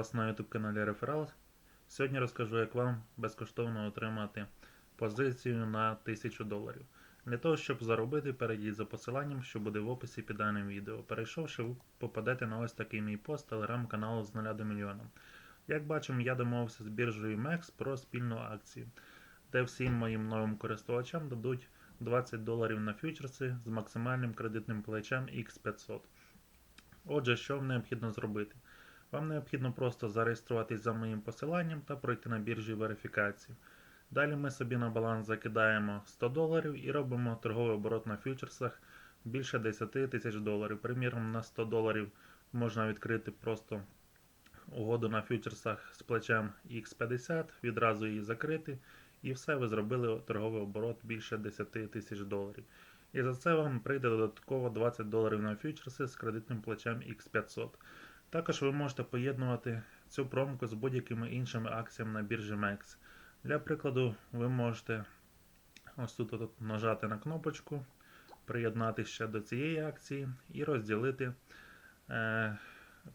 вас на YouTube каналі Реферал. Сьогодні розкажу, як вам безкоштовно отримати позицію на 1000 доларів. Для того, щоб заробити, перейдіть за посиланням, що буде в описі під даним відео. Перейшовши, ви попадете на ось такий мій пост телеграм-каналу з 0 до мільйона. Як бачимо, я домовився з біржею MEX про спільну акцію, де всім моїм новим користувачам дадуть 20 доларів на фьючерси з максимальним кредитним плечем X500. Отже, що вам необхідно зробити? Вам необхідно просто зареєструватись за моїм посиланням та пройти на біржі верифікацію. Далі ми собі на баланс закидаємо 100 доларів і робимо торговий оборот на фьючерсах більше 10 тисяч доларів. Приміром, на 100 доларів можна відкрити просто угоду на фьючерсах з плечем X50, відразу її закрити, і все, ви зробили торговий оборот більше 10 тисяч доларів. І за це вам прийде додатково 20 доларів на фьючерси з кредитним плечем X500. Також ви можете поєднувати цю промку з будь-якими іншими акціями на біржі MEX. Для прикладу, ви можете ось тут, тут нажати на кнопочку, приєднати ще до цієї акції і розділити е,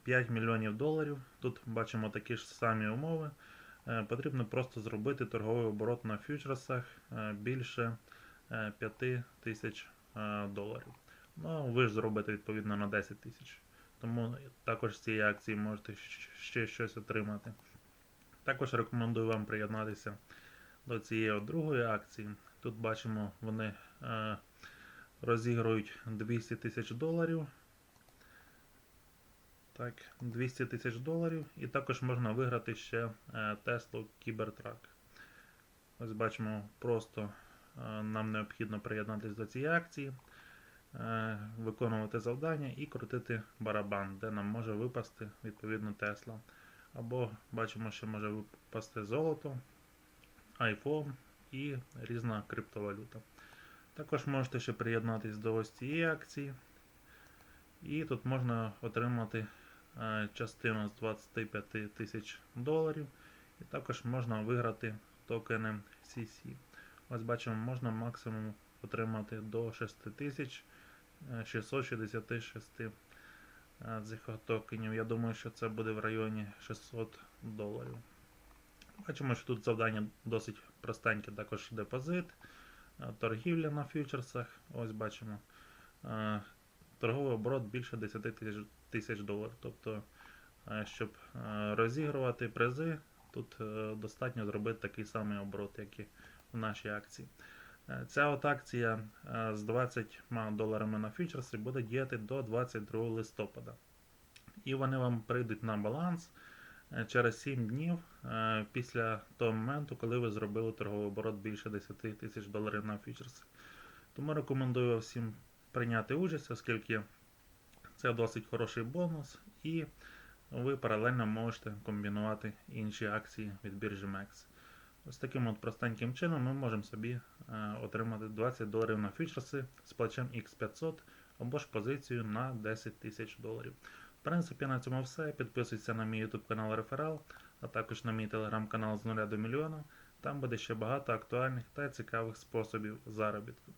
5 мільйонів доларів. Тут бачимо такі ж самі умови. Е, потрібно просто зробити торговий оборот на фьючерсах е, більше е, 5 тисяч е, доларів. Ну, ви ж зробите відповідно на 10 тисяч. Тому також з цієї акції можете ще щось отримати. Також рекомендую вам приєднатися до цієї другої акції. Тут бачимо, вони е, розігрують 200 тисяч доларів. Так, 200 тисяч доларів. І також можна виграти ще е, Tesla Cybertruck. Ось бачимо, просто е, нам необхідно приєднатися до цієї акції, е, Е, виконувати завдання і крутити барабан, де нам може випасти відповідно Тесла. Або бачимо, що може випасти золото, iPhone і різна криптовалюта. Також можете ще приєднатися до ось цієї акції. І тут можна отримати е, частину з 25 тисяч доларів. І також можна виграти токени CC. Ось бачимо, можна максимум отримати до 6 тисяч. 666 цих токенів. Я думаю, що це буде в районі 600 доларів. Бачимо, що тут завдання досить простеньке, також депозит, е, торгівля на фьючерсах. Ось бачимо. Е, торговий оборот більше 10 тисяч доларів. Тобто, е, щоб розігрувати призи, тут достатньо зробити такий самий оборот, як і в нашій акції. Е, Ця от акція е, з 20 доларами на фьючерси буде діяти до 22 листопада. І вони вам прийдуть на баланс е, через 7 днів після того моменту, коли ви зробили торговий оборот більше 10 тисяч доларів на фьючерси. Тому рекомендую всім прийняти участь, оскільки це досить хороший бонус, і ви паралельно можете комбінувати інші акції від біржі MEX. Ось таким от простеньким чином ми можемо собі е, отримати 20 доларів на фьючерси з плечем X500 або ж позицію на 10 тисяч доларів. В принципі, на цьому все. Підписуйтесь на мій YouTube канал Реферал, а також на мій телеграм-канал з 0 до мільйона. Там буде ще багато актуальних та цікавих способів заробітку.